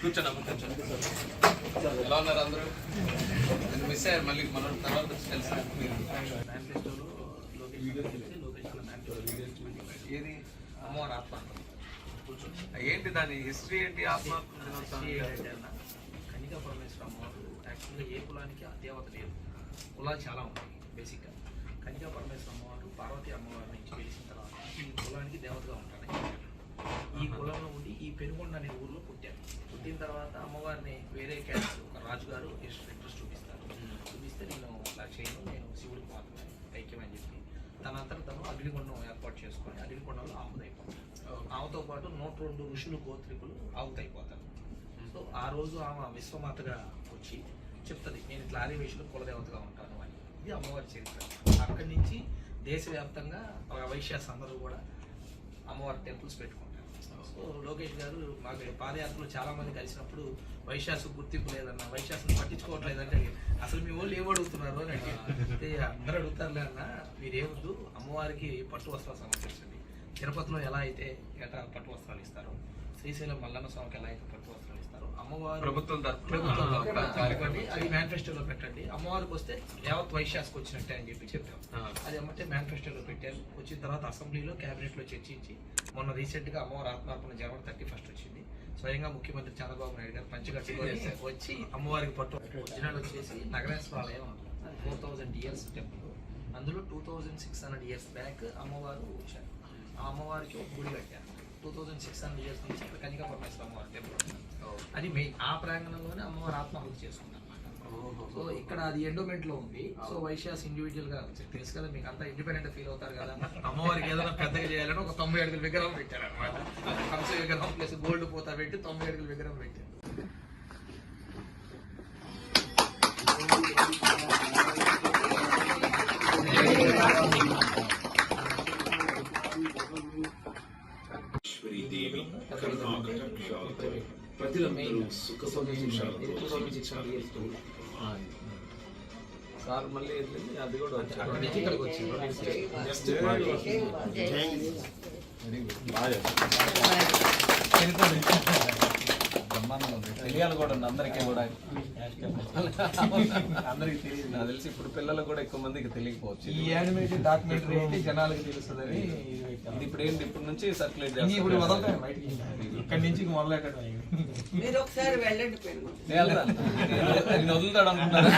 కూర్చోండి కూర్చోండి. ఎలా ఉన్నారు అందరూ? నేను మిస్ అయ్యారు మళ్ళీ మనం తర్వాత కలిసి ఏది? అమ్మవారి ఆత్మ ఏంటి దాని హిస్టరీ ఏంటి? ఆత్మ దినోత్సవం పరమేశ్వర అమ్మవారు యాక్చువల్గా ఏ కులానికి ఆ దేవత లేదు కులాలు చాలా ఉన్నాయి బేసిక్గా కనికా పరమేశ్వర అమ్మవారు పార్వతీ అమ్మవారి నుంచి వెలిసిన తర్వాత ఈ కులానికి దేవతగా ఉంటాడు ఈ కులంలో ఉండి ఈ పెనుగొండ అనే ఊర్లో పుట్టారు. పుట్టిన తర్వాత అమ్మవారిని వేరే క్యాస్ట్ ఒక రాజుగారు ఇంట్రెస్ట్ చూపిస్తారు. చూపిస్తే నేను అట్లా చేయను నేను శివుడికి మాత్రమే ఐక్యం అని చెప్పి తన అంతట తను అగ్నిగుండం ఏర్పాటు చేసుకొని అగ్నిగుండంలో ఆహుతైపోతారు ఆమెతో పాటు నూట రెండు ఋషులు గోత్రికులు ఆహుతైపోతారు. సో ఆ రోజు ఆమె విశ్వమాతగా వచ్చి చెప్తుంది నేను ఇట్లా ఆదివేశులు కులదేవతగా ఉంటాను ఇది అమ్మవారి చరిత్ర. అక్కడి నుంచి దేశవ్యాప్తంగా వైశ్యాస్ అందరూ కూడా అమ్మవారి టెంపుల్స్ పెట్టుకుంటారు. సో లోకేష్ గారు మాకు పాదయాత్రలో చాలా మంది కలిసినప్పుడు వైశ్యాసు గుర్తింపు లేదన్న వైశ్యాసుని పట్టించుకోవట్లేదంటే అసలు మీ వాళ్ళు ఏం అడుగుతున్నారు? అని అంటే అందరూ అడుగుతారులే అన్న మీరేమొద్దు అమ్మవారికి పట్టు వస్త్రాలు సమర్పించండి. తిరుపతిలో ఎలా అయితే ఏటా పట్టు వస్త్రాలు ఇస్తారో శ్రీశైలం మల్లన్న స్వామికి ఎలా అయితే పట్టు వస్త్రాలు ఇస్తారో అమ్మవారు ప్రభుత్వం ప్రభుత్వం ఆ, తరపున కార్యక్రమం అది మేనిఫెస్టోలో పెట్టండి. అమ్మవారికి వస్తే యావత్ వైశ్యాస్కి వచ్చినట్టే అని చెప్పి చెప్పాం. అది ఏమంటే మేనిఫెస్టోలో పెట్టారు. వచ్చిన తర్వాత అసెంబ్లీలో క్యాబినెట్లో చర్చించి మొన్న రీసెంట్గా అమ్మవారి ఆత్మార్పణ జనవరి థర్టీ ఫస్ట్ వచ్చింది. స్వయంగా ముఖ్యమంత్రి చంద్రబాబు నాయుడు గారు పంచగట్టుకొని వచ్చి అమ్మవారికి పట్టు ఒరిజినల్ వచ్చేసి నగరేశ్వర ఆలయం అది ఫోర్ థౌజండ్ ఇయర్స్ టెంపుల్. అందులో two thousand six hundred years back అమ్మవారు వచ్చారు. ఆ అమ్మవారికి ఒక గుడి కట్టారు. Two thousand six hundred years నుంచి ఇక్కడ కనికా పరమేశ్వర అమ్మవారి టెంపుల్. అది మెయిన్. ఆ ప్రాంగణంలోనే అమ్మవారి ఆత్మాహుతి చేసుకుంటారు సో ఇక్కడ అది ఎండోమెంట్లో ఉంది. సో వైశ్యాస్ ఇండివిజువల్గా తెలుసు కదా మీకు అంతా ఇండిపెండెంట్ ఫీల్ అవుతారు కదా. అమ్మవారికి ఏదైనా పెద్దగా చేయాలని ఒక తొంభై అడుగుల విగ్రహం పెట్టారు అనమాట కంస విగ్రహం ప్లస్ గోల్డ్ పోతా పెట్టి తొంభై అడుగుల విగ్రహం పెట్టారు. ప్రజలందరూ సుఖ సంతోషాలతో సార్ మళ్ళీ అది కూడా అక్కడి నుంచి ఇక్కడికి వచ్చారు జస్ట్ బ్రహ్మాండంగా ఉంది. తెలియాలి కూడా ఉంది. అందరికీ కూడా. అందరికి తెలియదు. నాకు తెలిసి ఇప్పుడు పిల్లలకు కూడా ఎక్కువ మందికి తెలియకపోవచ్చు. ఈ యానిమేటెడ్ డాక్యుమెంటరీ ఏంటి? జనాలకు తెలుస్తుందని ఇది ఇప్పుడు ఏంటి ఇప్పుడు నుంచి సర్క్యులేట్ ఇది ఇప్పుడు బయటికి. ఇక్కడి నుంచి మొదలెట్టడం. మీరు ఒకసారి వెళ్ళండి నేను వదులుతాడు అనుకుంటాను.